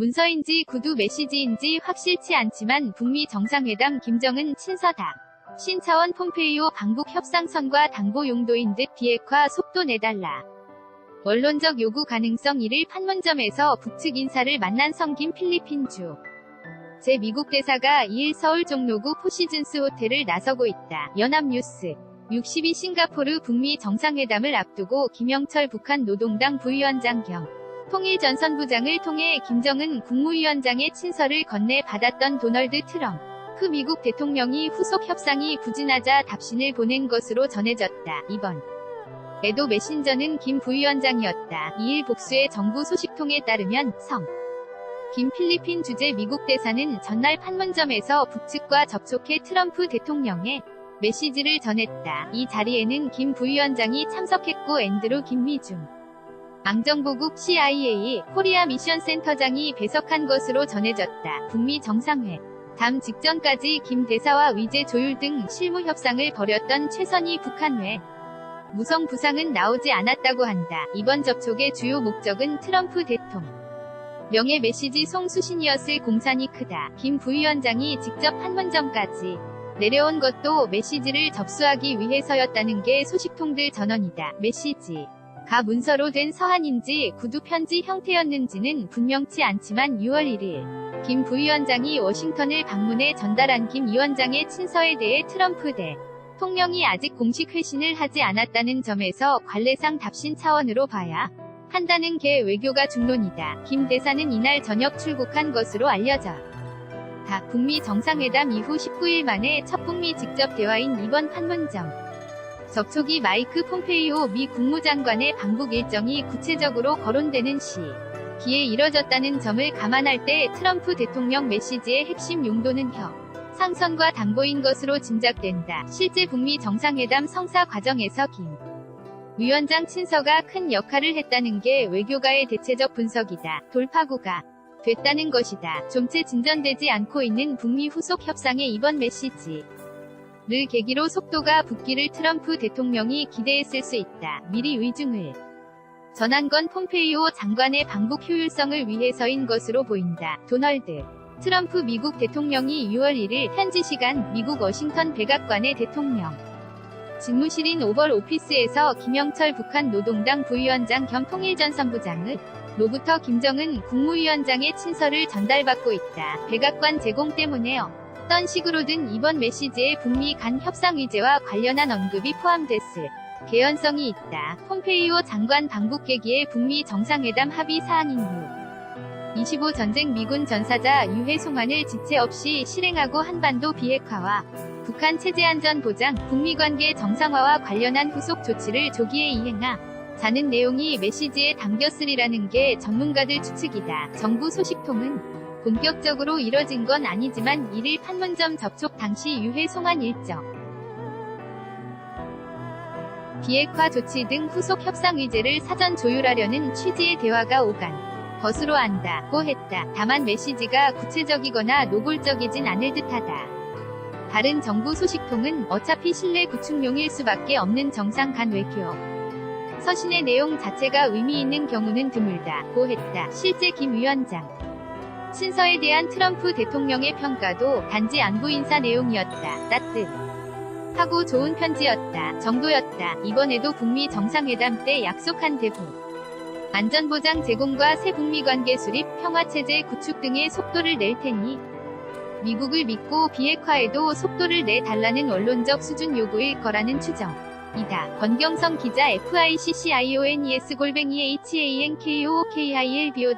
문서인지 구두 메시지인지 확실치 않지만 북미 정상회담 김정은 친서다. 신차원 폼페이오 방북 협상선과 당보 용도인 듯 비핵화 속도 내달라. 원론적 요구 가능성 1일 판문점에서 북측 인사를 만난 성김 필리핀주. 제 미국 대사가 2일 서울 종로구 포시즌스 호텔을 나서고 있다. 연합뉴스. 62 싱가포르 북미 정상회담을 앞두고 김영철 북한 노동당 부위원장 겸 통일전 선부장을 통해 김정은 국무위원장의 친서를 건네 받았던 도널드 트럼프 그 미국 대통령이 후속 협상이 부진하자 답신을 보낸 것으로 전해졌다. 이번 에도 메신저는 김 부위원장이었다. 2일 복수의 정부 소식통에 따르면 성 김 필리핀 주재 미국 대사는 전날 판문점에서 북측과 접촉해 트럼프 대통령의 메시지를 전했다. 이 자리에는 김 부위원장이 참석했고 앤드루 김미중 앙정보국 CIA 코리아 미션 센터장이 배석한 것으로 전해졌다. 북미 정상회 담 직전까지 김 대사와 위제 조율 등 실무 협상을 벌였던 최선희 북한회 무성 부상은 나오지 않았다고 한다. 이번 접촉의 주요 목적은 트럼프 대통령 명예 메시지 송수신이었을 공산이 크다. 김 부위원장이 직접 판문점까지 내려온 것도 메시지를 접수하기 위해서였다는 게 소식통들 전언이다. 메시지 가 문서로 된 서한인지 구두 편지 형태였는지는 분명치 않지만 6월 1일 김 부위원장이 워싱턴을 방문해 전달한 김 위원장의 친서에 대해 트럼프 대 통령이 아직 공식 회신을 하지 않았다는 점에서 관례상 답신 차원으로 봐야 한다는 게 외교가 중론이다. 김 대사는 이날 저녁 출국한 것으로 알려져. 다 북미 정상회담 이후 19일 만에 첫 북미 직접 대화인 이번 판문점. 접촉이 마이크 폼페이오 미 국무장관의 방북 일정이 구체적으로 거론되는 시. 기에 이뤄졌다는 점을 감안할 때 트럼프 대통령 메시지의 핵심 용도는 혀. 상선과 당보인 것으로 짐작된다. 실제 북미 정상회담 성사 과정에서 김. 위원장 친서가 큰 역할을 했다는 게 외교가의 대체적 분석이다. 돌파구가 됐다는 것이다. 좀채 진전되지 않고 있는 북미 후속 협상의 이번 메시지. 를 계기로 속도가 붙기를 트럼프 대통령이 기대했을 수 있다. 미리 의중을 전한 건 폼페이오 장관의 방북 효율성을 위해서인 것으로 보인다. 도널드 트럼프 미국 대통령이 6월 1일 현지 시간 미국 워싱턴 백악관의 대통령 집무실인 오벌 오피스에서 김영철 북한 노동당 부위원장 겸 통일전선부장을 로부터 김정은 국무위원장의 친서를 전달받고 있다. 백악관 제공 때문에요. 어떤 식으로든 이번 메시지에 북미 간 협상 의제와 관련한 언급이 포함됐을 개연성이 있다. 폼페이오 장관 방북 계기에 북미 정상회담 합의 사항인 후25 전쟁 미군 전사자 유해 송환을 지체 없이 실행하고 한반도 비핵화와 북한 체제 안전 보장, 북미 관계 정상화와 관련한 후속 조치를 조기에 이행하 자는 내용이 메시지에 담겼으리라는 게 전문가들 추측이다. 정부 소식통은 본격적으로 이뤄진 건 아니지만 1일 판문점 접촉 당시 유해 송환 일정, 비핵화 조치 등 후속 협상 의제를 사전 조율하려는 취지의 대화가 오간 것으로 안다고 했다. 다만 메시지가 구체적이거나 노골적이진 않을 듯하다. 다른 정부 소식통은 어차피 신뢰 구축용일 수밖에 없는 정상 간 외교. 서신의 내용 자체가 의미 있는 경우는 드물다고 했다. 실제 김 위원장. 친서에 대한 트럼프 대통령의 평가도 단지 안부 인사 내용이었다. 따뜻. 하고 좋은 편지였다. 정도였다. 이번에도 북미 정상회담 때 약속한 대북. 안전보장 제공과 새 북미 관계 수립, 평화체제 구축 등의 속도를 낼 테니 미국을 믿고 비핵화에도 속도를 내달라는 원론적 수준 요구일 거라는 추정. 이다. 권경성 기자 FICCIONES 골뱅이 HANKOOKILBO